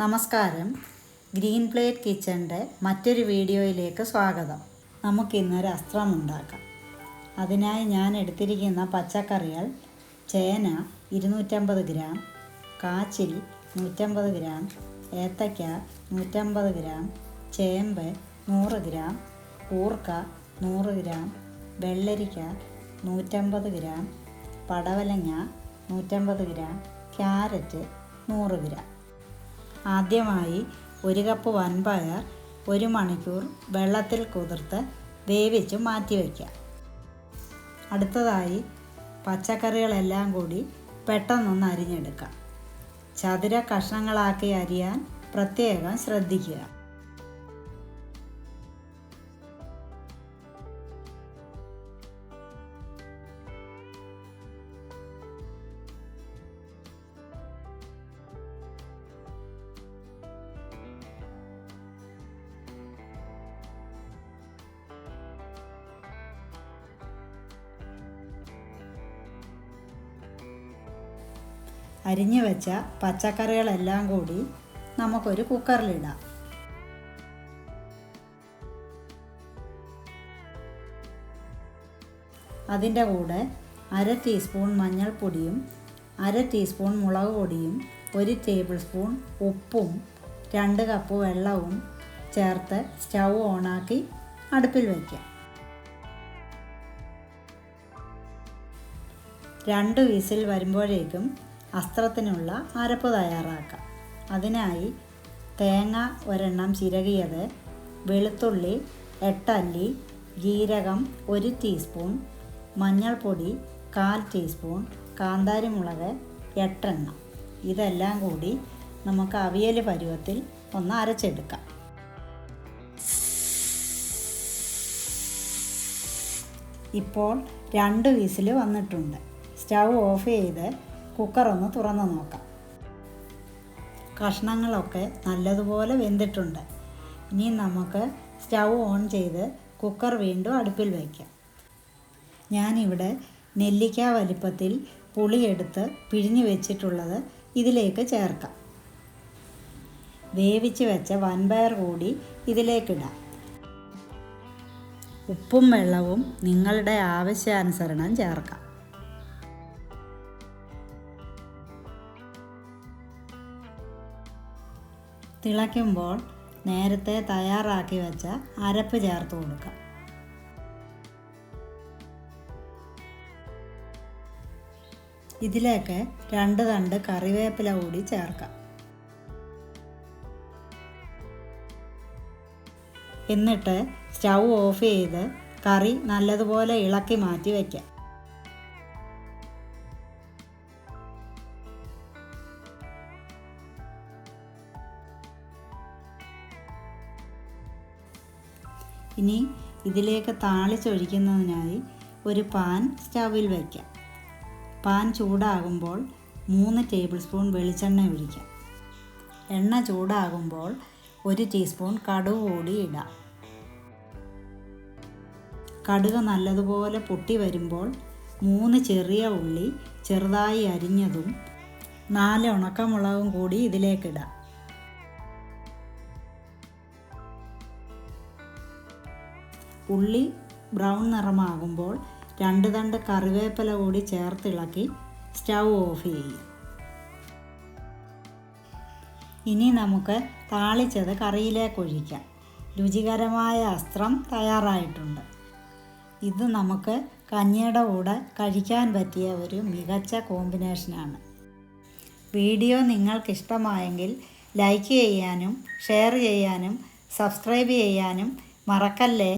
നമസ്കാരം. Green plate കിച്ചന്റെ മറ്റൊരു വീഡിയോയിലേക്ക് സ്വാഗതം. നമുക്കിന്നൊരു അസ്ത്രം ഉണ്ടാക്കാം. അതിനായി ഞാൻ എടുത്തിരിക്കുന്ന പച്ചക്കറികൾ ചേന ഇരുന്നൂറ്റമ്പത് ഗ്രാം കാച്ചിൽ നൂറ്റമ്പത് ഗ്രാം ഏത്തയ്ക്ക നൂറ്റമ്പത് ഗ്രാം ചേമ്പ് നൂറ് ഗ്രാം കൂർക്ക നൂറ് ഗ്രാം വെള്ളരിക്ക നൂറ്റമ്പത് ഗ്രാം പടവലങ്ങ നൂറ്റമ്പത് ഗ്രാം ക്യാരറ്റ് നൂറ് ഗ്രാം. ആദ്യമായി ഒരു കപ്പ് വൻപയർ ഒരു മണിക്കൂർ വെള്ളത്തിൽ കുതിർത്ത് വേവിച്ച് മാറ്റി വയ്ക്കാം അടുത്തതായി പച്ചക്കറികളെല്ലാം കൂടി പെട്ടെന്നൊന്ന് അരിഞ്ഞെടുക്കാം ചതുര കഷ്ണങ്ങളാക്കി അരിയാൻ പ്രത്യേകം ശ്രദ്ധിക്കുക. അരിഞ്ഞു വെച്ച പച്ചക്കറികളെല്ലാം കൂടി നമുക്കൊരു കുക്കറിലിടാം. അതിന്റെ കൂടെ അര ടീസ്പൂൺ മഞ്ഞൾപ്പൊടിയും അര ടീസ്പൂൺ മുളക് പൊടിയും ഒരു ടേബിൾ സ്പൂൺ ഉപ്പും രണ്ട് കപ്പ് വെള്ളവും ചേർത്ത് സ്റ്റൗ ഓണാക്കി അടുപ്പിൽ വയ്ക്കാം രണ്ട് വിസിൽ വരുമ്പോഴേക്കും അസ്ത്രത്തിനുള്ള അരപ്പ് തയ്യാറാക്കാം. അതിനായി തേങ്ങ ഒരെണ്ണം ചിരകിയത് വെളുത്തുള്ളി എട്ടല്ലി ജീരകം ഒരു ടീസ്പൂൺ മഞ്ഞൾപ്പൊടി കാൽ ടീസ്പൂൺ കാന്താരിമുളക് എട്ടെണ്ണം. ഇതെല്ലാം കൂടി നമുക്ക് അവിയൽ പരുവത്തിൽ ഒന്ന് അരച്ചെടുക്കാം. ഇപ്പോൾ രണ്ട് വിസിൽ വന്നിട്ടുണ്ട്. സ്റ്റൗ ഓഫ് ചെയ്ത് കുക്കർ ഒന്ന് തുറന്ന് നോക്കാം. കഷ്ണങ്ങളൊക്കെ നല്ലതുപോലെ വെന്തിട്ടുണ്ട്. ഇനി നമുക്ക് സ്റ്റൗ ഓൺ ചെയ്ത് കുക്കർ വീണ്ടും അടുപ്പിൽ വയ്ക്കാം ഞാനിവിടെ നെല്ലിക്ക വലിപ്പത്തിൽ പുളിയെടുത്ത് പിഴിഞ്ഞു വെച്ചിട്ടുള്ളത് ഇതിലേക്ക് ചേർക്കാം. വേവിച്ച് വെച്ച വൻപയർ കൂടി ഇതിലേക്കിടാം. ഉപ്പും വെള്ളവും നിങ്ങളുടെ ആവശ്യാനുസരണം ചേർക്കാം. തിളയ്ക്കുമ്പോൾ നേരത്തെ തയ്യാറാക്കി വെച്ച അരപ്പ് ചേർത്ത് കൊടുക്കാം. ഇതിലേക്ക് രണ്ട് തണ്ട് കറിവേപ്പില കൂടി ചേർക്കാം. എന്നിട്ട് സ്റ്റൗ ഓഫ് ചെയ്ത് കറി നല്ലതുപോലെ ഇളക്കി മാറ്റി വയ്ക്കാം ഇനി ഇതിലേക്ക് താളിച്ചൊഴിക്കുന്നതിനായി ഒരു പാൻ സ്റ്റൗവിൽ വയ്ക്കാം. പാൻ ചൂടാകുമ്പോൾ മൂന്ന് ടേബിൾ സ്പൂൺ വെളിച്ചെണ്ണ ഒഴിക്കാം. എണ്ണ ചൂടാകുമ്പോൾ ഒരു ടീസ്പൂൺ കടുക് കൂടി ഇടാം. കടുക് നല്ലതുപോലെ പൊട്ടി വരുമ്പോൾ മൂന്ന് ചെറിയ ഉള്ളി ചെറുതായി അരിഞ്ഞതും നാല് ഉണക്കമുളകും കൂടി ഇതിലേക്കിടാം ഉള്ളി ബ്രൗൺ നിറമാകുമ്പോൾ രണ്ട് തണ്ട് കറിവേപ്പില കൂടി ചേർത്തിളക്കി സ്റ്റൗ ഓഫ് ചെയ്യുക ഇനി നമുക്ക് താളിച്ചത് കറിയിലേക്ക് ഒഴിക്കാം. രുചികരമായ അസ്ത്രം തയ്യാറായിട്ടുണ്ട്. ഇത് നമുക്ക് കഞ്ഞിയുടെ കൂടെ കഴിക്കാൻ പറ്റിയ ഒരു മികച്ച കോമ്പിനേഷനാണ് വീഡിയോ നിങ്ങൾക്കിഷ്ടമായെങ്കിൽ ലൈക്ക് ചെയ്യാനും ഷെയർ ചെയ്യാനും സബ്സ്ക്രൈബ് ചെയ്യാനും മറക്കല്ലേ?